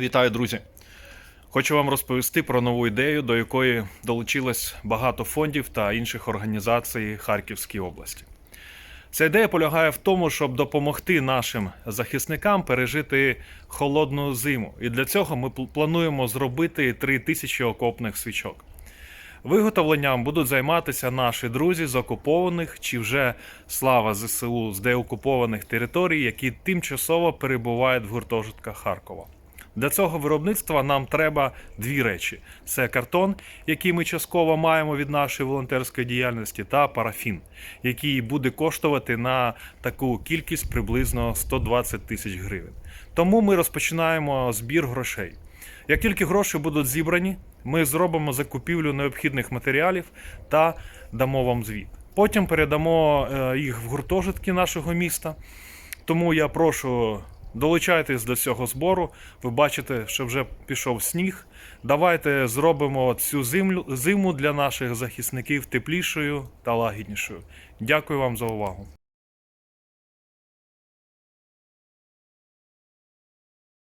Вітаю, друзі! Хочу вам розповісти про нову ідею, до якої долучилось багато фондів та інших організацій Харківській області. Ця ідея полягає в тому, щоб допомогти нашим захисникам пережити холодну зиму. І для цього ми плануємо зробити 3 тисячі окопних свічок. Виготовленням будуть займатися наші друзі з окупованих чи вже слава ЗСУ з деокупованих територій, які тимчасово перебувають в гуртожитках Харкова. Для цього виробництва нам треба дві речі: це картон, який ми частково маємо від нашої волонтерської діяльності, та парафін, який буде коштувати на таку кількість приблизно 120 тисяч гривень. Тому ми розпочинаємо збір грошей. Як тільки гроші будуть зібрані, ми зробимо закупівлю необхідних матеріалів та дамо вам звіт. Потім передамо е, їх в гуртожитки нашого міста. Тому я прошу долучайтесь до цього збору. Ви бачите, що вже пішов сніг. Давайте зробимо цю зиму для наших захисників теплішою та лагіднішою. Дякую вам за увагу.